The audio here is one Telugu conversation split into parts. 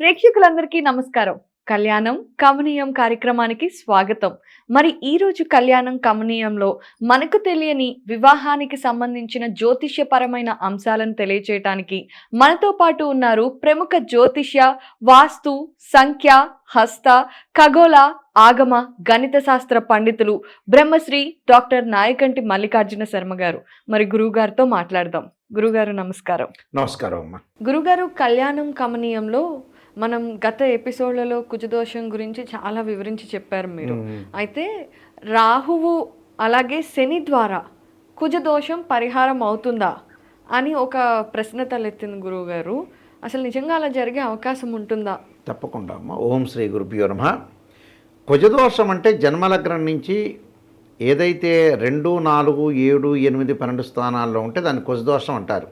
ప్రేక్షకులందరికీ నమస్కారం. కళ్యాణం కమనీయం కార్యక్రమానికి స్వాగతం. మరి ఈ రోజు కళ్యాణం కమనీయంలో మనకు తెలియని వివాహానికి సంబంధించిన జ్యోతిష్యపరమైన అంశాలను తెలియచేయటానికి మనతో పాటు ఉన్నారు ప్రముఖ జ్యోతిష్య వాస్తు సంఖ్య హస్త ఖగోళ ఆగమ గణిత శాస్త్ర పండితులు బ్రహ్మశ్రీ డాక్టర్ నాయకంటి మల్లికార్జున శర్మ గారు. మరి గురువు గారితో మాట్లాడదాం. గురుగారు నమస్కారం. నమస్కారం అమ్మా. గురుగారు కళ్యాణం కమనీయంలో మనం గత ఎపిసోడ్లలో కుజదోషం గురించి చాలా వివరించి చెప్పారు మీరు. అయితే రాహువు అలాగే శని ద్వారా కుజదోషం పరిహారం అవుతుందా అని ఒక ప్రశ్న తలెత్తింది గురువుగారు. అసలు నిజంగా అలా జరిగే అవకాశం ఉంటుందా? తప్పకుండా అమ్మా. ఓం శ్రీ గురుభ్యో నమ. కుజదోషం అంటే జన్మలగ్నం నుంచి ఏదైతే రెండు నాలుగు ఏడు ఎనిమిది పన్నెండు స్థానాల్లో ఉంటే దాన్ని కుజదోషం అంటారు.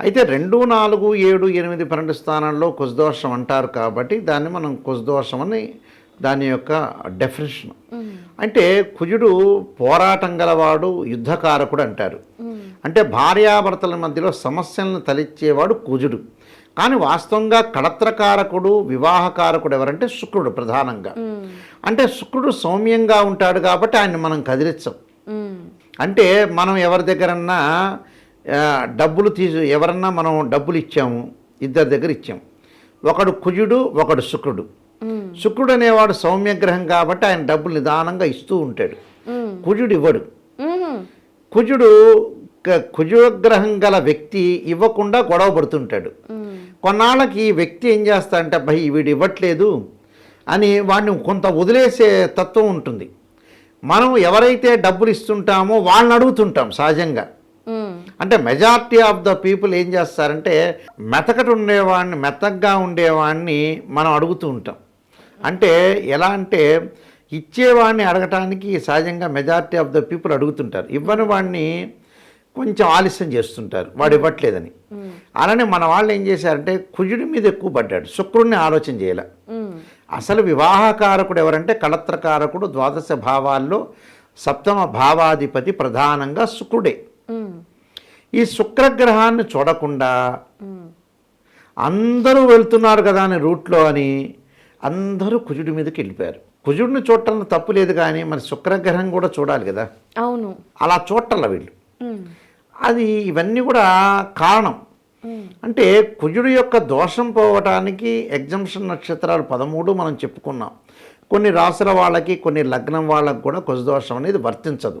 అయితే రెండు నాలుగు ఏడు ఎనిమిది పన్నెండు స్థానాల్లో కుజదోషం అంటారు కాబట్టి దాన్ని మనం కుజదోషం అని దాని యొక్క డెఫినేషన్. అంటే కుజుడు పోరాటం గలవాడు యుద్ధకారకుడు అంటారు. అంటే భార్యాభర్తల మధ్యలో సమస్యలను తలెచ్చేవాడు కుజుడు కానీ వాస్తవంగా కళత్రకారకుడు వివాహకారకుడు ఎవరంటే శుక్రుడు ప్రధానంగా. అంటే శుక్రుడు సౌమ్యంగా ఉంటాడు కాబట్టి ఆయన మనం కదిలించం. అంటే మనం ఎవరి దగ్గరన్నా డబ్బులు తీసు ఎవరన్నా మనం డబ్బులు ఇచ్చాము ఇద్దరి దగ్గర ఇచ్చాము ఒకడు కుజుడు ఒకడు శుక్రుడు. శుక్రుడు అనేవాడు సౌమ్యగ్రహం కాబట్టి ఆయన డబ్బులు నిదానంగా ఇస్తూ ఉంటాడు. కుజుడు ఇవ్వడు. కుజుడు కుజగ్రహం గల వ్యక్తి ఇవ్వకుండా గొడవ పడుతుంటాడు. కొన్నాళ్ళకి ఈ వ్యక్తి ఏం చేస్తాడంటే భయ్ వీడు ఇవ్వట్లేదు అని వాడిని కొంత వదిలేసే తత్వం ఉంటుంది మనం ఎవరైతే డబ్బులు ఇస్తుంటామో వాళ్ళని అడుగుతుంటాం సహజంగా. అంటే మెజారిటీ ఆఫ్ ద పీపుల్ ఏం చేస్తారంటే మెతకటి ఉండేవాడిని మెత్తగా ఉండేవాడిని మనం అడుగుతూ ఉంటాం అంటే ఎలా అంటే ఇచ్చేవాడిని అడగటానికి సహజంగా మెజారిటీ ఆఫ్ ద పీపుల్ అడుగుతుంటారు ఇవ్వని వాడిని కొంచెం ఆలస్యం చేస్తుంటారు వాడు ఇవ్వట్లేదని. అలానే మన వాళ్ళు ఏం చేశారంటే కుజుడి మీద ఎక్కువ పడ్డాడు శుక్రుడిని ఆలోచన చేయాల. అసలు వివాహకారకుడు ఎవరంటే కళత్రకారకుడు ద్వాదశ భావాల్లో సప్తమ భావాధిపతి ప్రధానంగా శుక్రుడే. ఈ శుక్రగ్రహాన్ని చూడకుండా. అందరూ వెళ్తున్నారు కదా అని రూట్లో అని అందరూ కుజుడి మీదకి వెళ్ళిపోయారు కుజుడిని చూడటంలో తప్పు లేదు కానీ మరి శుక్రగ్రహం కూడా చూడాలి కదా అవును అలా చూడటంలా వీళ్ళు. అది ఇవన్నీ కూడా కారణం. అంటే కుజుడు యొక్క దోషం పోవటానికి ఎగ్జంప్షన్ నక్షత్రాలు పదమూడు మనం చెప్పుకున్నాం కొన్ని రాసుల వాళ్ళకి కొన్ని లగ్నం వాళ్ళకి కూడా కుజదోషం అనేది వర్తించదు.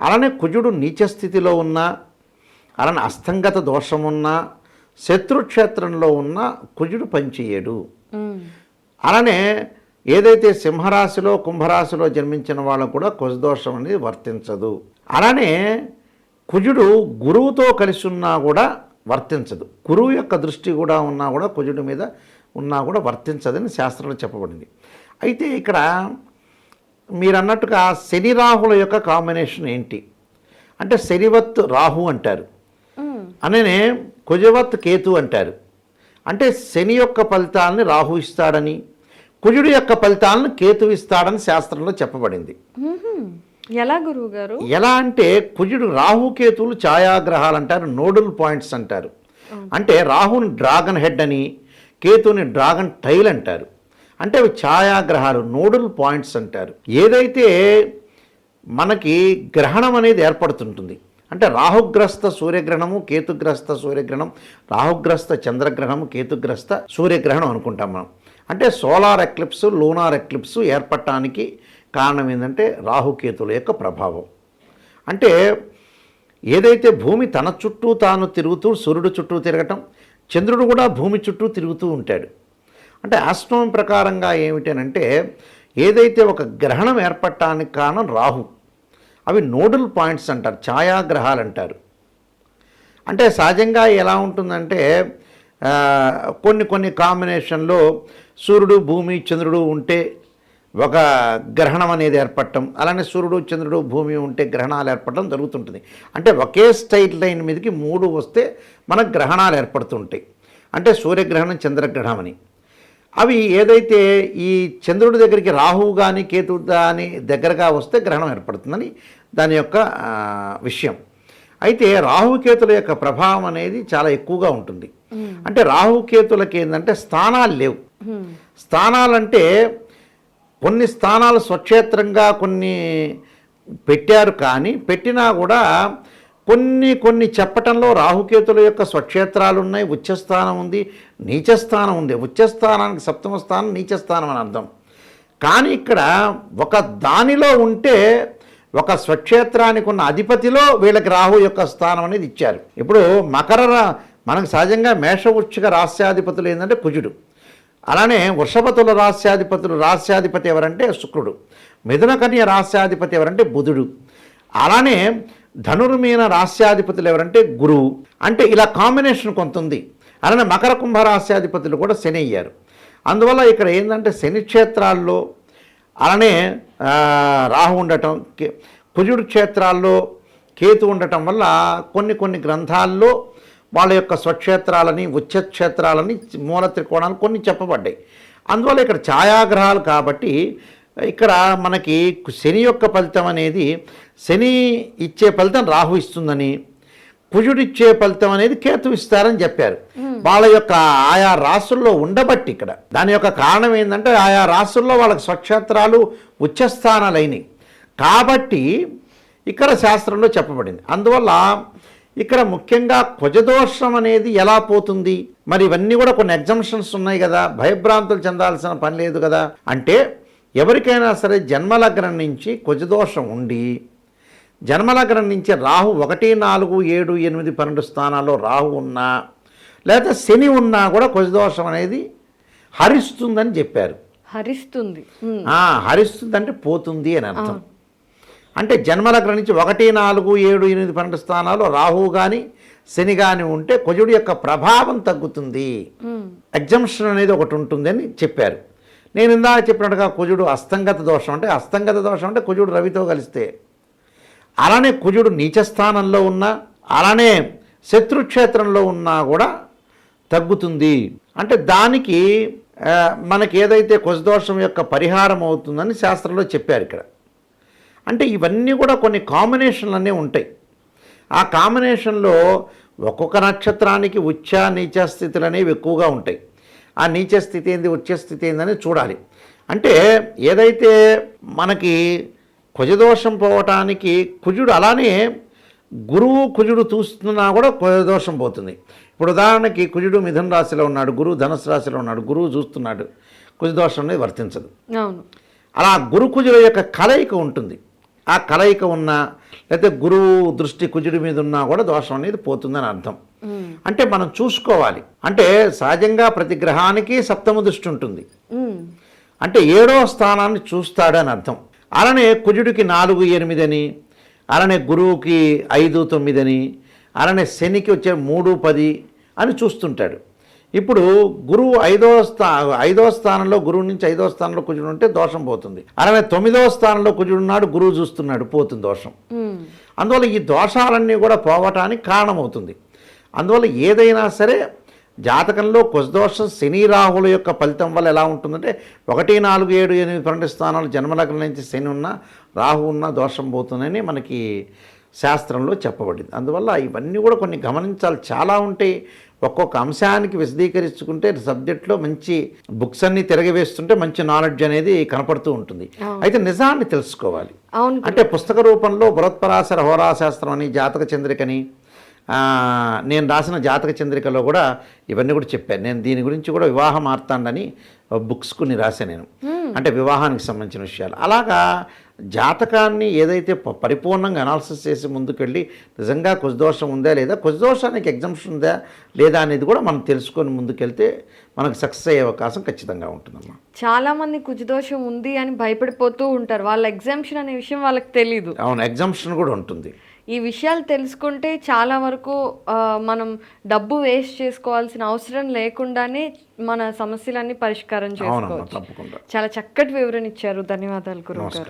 అలానే కుజుడు నీచ స్థితిలో ఉన్నా అలానే అస్తంగత దోషం శత్రుక్షేత్రంలో ఉన్న కుజుడు పనిచేయడు అలానే ఏదైతే సింహరాశిలో కుంభరాశిలో జన్మించిన వాళ్ళకు కూడా కుజదోషం అనేది వర్తించదు. అలానే కుజుడు గురువుతో కలిసి ఉన్నా కూడా వర్తించదు. గురువు యొక్క దృష్టి కూడా ఉన్నా కూడా కుజుడి మీద ఉన్నా కూడా వర్తించదని శాస్త్రంలో చెప్పబడింది. అయితే ఇక్కడ మీరు అన్నట్టుగా శని రాహుల యొక్క కాంబినేషన్ ఏంటి? అంటే శనివత్ రాహు అంటారు. అననే కుజవత్ కేతు అంటారు. అంటే శని యొక్క ఫలితాలని రాహు ఇస్తాడని కుజుడు యొక్క ఫలితాలను కేతు ఇస్తాడని శాస్త్రంలో చెప్పబడింది. ఎలా గురువు గారు ఎలా అంటే కుజుడు రాహుకేతువులు ఛాయాగ్రహాలు అంటారు నోడల్ పాయింట్స్ అంటారు. అంటే రాహుని డ్రాగన్ హెడ్ అని కేతుని డ్రాగన్ టైల్ అంటారు. అంటే అవి ఛాయాగ్రహాలు నోడల్ పాయింట్స్ అంటారు. ఏదైతే మనకి గ్రహణం అనేది ఏర్పడుతుంటుంది అంటే రాహుగ్రస్త సూర్యగ్రహణము కేతుగ్రస్త సూర్యగ్రహణం రాహుగ్రస్త చంద్రగ్రహణము కేతుగ్రస్త సూర్యగ్రహణం అనుకుంటాం మనం. అంటే సోలార్ ఎక్లిప్స్ లూనార్ ఎక్లిప్స్ ఏర్పడటానికి కారణం ఏంటంటే రాహుకేతుల యొక్క ప్రభావం. అంటే ఏదైతే భూమి తన చుట్టూ తాను తిరుగుతూ సూర్యుడు చుట్టూ తిరగటం చంద్రుడు కూడా భూమి చుట్టూ తిరుగుతూ ఉంటాడు. అంటే ఆశ్రమం ప్రకారంగా ఏమిటనంటే ఏదైతే ఒక గ్రహణం ఏర్పడటానికి కారణం రాహు. అవి నోడల్ పాయింట్స్ అంటారు ఛాయాగ్రహాలు అంటారు. అంటే సహజంగా ఎలా ఉంటుందంటే కొన్ని కొన్ని కాంబినేషన్లో సూర్యుడు భూమి చంద్రుడు ఉంటే ఒక గ్రహణం అనేది ఏర్పడటం అలానే సూర్యుడు చంద్రుడు భూమి ఉంటే గ్రహణాలు ఏర్పడటం జరుగుతుంటుంది. అంటే ఒకే స్టైట్ లైన్ మీదకి మూడు వస్తే మనకు గ్రహణాలు ఏర్పడుతుంటాయి. అంటే సూర్యగ్రహణం చంద్రగ్రహణం అని. అవి ఏదైతే ఈ చంద్రుడి దగ్గరికి రాహువు కానీ కేతు కానీ దగ్గరగా వస్తే గ్రహణం ఏర్పడుతుందని దాని యొక్క విషయం. అయితే రాహుకేతుల యొక్క ప్రభావం అనేది చాలా ఎక్కువగా ఉంటుంది. అంటే రాహుకేతులకి ఏంటంటే స్థానాలు లేవు. స్థానాలంటే కొన్ని స్థానాలు స్వక్షేత్రంగా కొన్ని పెట్టారు కానీ పెట్టినా కూడా కొన్ని కొన్ని చెప్పటంలో రాహుకేతుల యొక్క స్వక్షేత్రాలు ఉన్నాయి ఉచ్చస్థానం ఉంది నీచస్థానం ఉంది. ఉచ్చస్థానానికి సప్తమ స్థానం నీచస్థానం అని అర్థం. కానీ ఇక్కడ ఒక దానిలో ఉంటే ఒక స్వక్షేత్రానికి ఉన్న అధిపతిలో వీళ్ళకి రాహు యొక్క స్థానం అనేది ఇచ్చారు. ఇప్పుడు మకర మనకు సహజంగా మేష వృశ్చిక రాస్యాధిపతులు ఏంటంటే కుజుడు. అలానే వృషభతుల రాస్యాధిపతులు రాస్యాధిపతి ఎవరంటే శుక్రుడు. మిథునకన్య రాస్యాధిపతి ఎవరంటే బుధుడు. అలానే ధనుర్మీన రాస్యాధిపతులు ఎవరంటే గురువు. అంటే ఇలా కాంబినేషన్ కొంత ఉంది. అలానే మకర కుంభ రాస్యాధిపతులు కూడా శని అయ్యారు. అందువల్ల ఇక్కడ ఏంటంటే శని క్షేత్రాల్లో అలానే రాహు ఉండటం కుజుడు క్షేత్రాల్లో కేతు ఉండటం వల్ల కొన్ని కొన్ని గ్రంథాల్లో వాళ్ళ యొక్క స్వక్షేత్రాలని ఉచ్చక్షేత్రాలని మూల త్రికోణాలు కొన్ని చెప్పబడ్డాయి. అందువల్ల ఇక్కడ ఛాయాగ్రహాలు కాబట్టి ఇక్కడ మనకి శని యొక్క ఫలితం అనేది శని ఇచ్చే ఫలితం రాహు ఇస్తుందని కుజుడిచ్చే ఫలితం అనేది కేతు ఇస్తారని చెప్పారు. వాళ్ళ యొక్క ఆయా రాసుల్లో ఉండబట్టి ఇక్కడ. దాని యొక్క కారణం ఏంటంటే ఆయా రాసుల్లో వాళ్ళకి స్వక్షేత్రాలు ఉచ్చస్థానాలైనవి కాబట్టి ఇక్కడ శాస్త్రంలో చెప్పబడింది. అందువల్ల ఇక్కడ ముఖ్యంగా కుజదోషం అనేది ఎలా పోతుంది? మరి ఇవన్నీ కూడా కొన్ని ఎగ్జంప్షన్స్ ఉన్నాయి కదా. భయభ్రాంతులు చెందాల్సిన పని లేదు కదా. అంటే ఎవరికైనా సరే జన్మలగ్నం నుంచి కుజదోషం ఉండి జన్మలగ్నం నుంచి రాహు ఒకటి నాలుగు ఏడు ఎనిమిది పన్నెండు స్థానాల్లో రాహు ఉన్నా లేదా శని ఉన్నా కూడా కుజదోషం అనేది హరిస్తుందని చెప్పారు. హరిస్తుంది. హ్మ్. ఆ, హరిస్తుందంటే పోతుంది అని అర్థం. అంటే జన్మలగ్నం నుంచి ఒకటి నాలుగు ఏడు ఎనిమిది పన్నెండు స్థానాల్లో రాహువు కానీ శని కానీ ఉంటే కుజుడి యొక్క ప్రభావం తగ్గుతుంది. ఎగ్జంప్షన్ అనేది ఒకటి ఉంటుందని చెప్పారు. నేను ఇందాక చెప్పినట్టుగా కుజుడు అస్తంగత దోషం అంటే అస్తంగత దోషం అంటే కుజుడు రవితో కలిస్తే. అలానే కుజుడు నీచస్థానంలో ఉన్నా అలానే శత్రుక్షేత్రంలో ఉన్నా కూడా తగ్గుతుంది. అంటే దానికి మనకి ఏదైతే కుజదోషం యొక్క పరిహారం అవుతుందని శాస్త్రంలో చెప్పారు ఇక్కడ. అంటే ఇవన్నీ కూడా కొన్ని కాంబినేషన్లు ఉంటాయి. ఆ కాంబినేషన్లో ఒక్కొక్క నక్షత్రానికి ఉచ్చ నీచ స్థితులు అనేవి ఎక్కువగా ఉంటాయి. ఆ నీచ స్థితి ఏంది ఉచ్చ స్థితి ఏందని చూడాలి. అంటే ఏదైతే మనకి కుజదోషం పోవటానికి కుజుడు అలానే గురువు కుజుడు చూస్తున్నా కూడా కుజదోషం పోతుంది. ఇప్పుడు ఉదాహరణకి కుజుడు మిథున రాశిలో ఉన్నాడు గురువు ధనుసు రాశిలో ఉన్నాడు గురువు చూస్తున్నాడు కుజదోషం అనేది వర్తించదు. అలా గురు కుజుల యొక్క కలయిక ఉంటుంది. ఆ కలయిక ఉన్న లేకపోతే గురువు దృష్టి కుజుడి మీద ఉన్నా కూడా దోషం అనేది పోతుందని అర్థం. అంటే మనం చూసుకోవాలి. అంటే సహజంగా ప్రతి గ్రహానికి సప్తమ దృష్టి ఉంటుంది. అంటే ఏడో స్థానాన్ని చూస్తాడని అర్థం. అలానే కుజుడికి నాలుగు ఎనిమిది అని అలానే గురువుకి ఐదు తొమ్మిది అని అలానే శనికి వచ్చే మూడు పది అని చూస్తుంటాడు. ఇప్పుడు గురువు ఐదో స్థా ఐదో స్థానంలో గురువు నుంచి ఐదో స్థానంలో కుజుడు ఉంటే దోషం పోతుంది. అలానే తొమ్మిదో స్థానంలో కుజుడు ఉన్నాడు గురువు చూస్తున్నాడు పోతుంది దోషం. అందువల్ల ఈ దోషాలన్నీ కూడా పోవటానికి కారణమవుతుంది. అందువల్ల ఏదైనా సరే జాతకంలో కుశదోషం శని రాహుల యొక్క ఫలితం వల్ల ఎలా ఉంటుందంటే ఒకటి నాలుగు ఏడు ఎనిమిది పన్నెండు స్థానాలు జన్మలగ్నం నుంచి శని ఉన్న రాహు ఉన్న దోషం పోతుందని మనకి శాస్త్రంలో చెప్పబడింది. అందువల్ల ఇవన్నీ కూడా కొన్ని గమనించాలి. చాలా ఉంటాయి ఒక్కొక్క అంశానికి విశదీకరించుకుంటే సబ్జెక్ట్లో మంచి బుక్స్ అన్ని తిరగవేస్తుంటే మంచి నాలెడ్జ్ అనేది కనపడుతూ ఉంటుంది. అయితే నిజాన్ని తెలుసుకోవాలి. అంటే పుస్తక రూపంలో బృహత్పరాశర హోరాశాస్త్రం అని జాతక చంద్రికని నేను రాసిన జాతక చంద్రికలో కూడా ఇవన్నీ కూడా చెప్పాను. నేను దీని గురించి కూడా వివాహం మార్తాండని బుక్స్ కొన్ని రాశాను నేను. అంటే వివాహానికి సంబంధించిన విషయాలు. అలాగా జాతకాన్ని ఏదైతే పరిపూర్ణంగా అనాలిసిస్ చేసి ముందుకెళ్ళి నిజంగా కుజదోషం ఉందా లేదా కుజదోషానికి ఎగ్జామ్షన్ ఉందా లేదా అనేది కూడా మనం తెలుసుకొని ముందుకెళ్తే మనకు సక్సెస్ అయ్యే అవకాశం ఖచ్చితంగా ఉంటుందమ్మా. చాలా మంది కుజదోషం ఉంది అని భయపడిపోతూ ఉంటారు. వాళ్ళ ఎగ్జామ్షన్ అనే విషయం వాళ్ళకి తెలీదు. అవును ఎగ్జామ్షన్ కూడా ఉంటుంది. ఈ విషయాలు తెలుసుకుంటే చాలా వరకు మనం డబ్బు వేస్ట్ చేసుకోవాల్సిన అవసరం లేకుండానే మన సమస్యలన్నీ పరిష్కారం చేసుకోవచ్చు. చాలా చక్కటి వివరణ ఇచ్చారు. ధన్యవాదాలు గురువు గారు.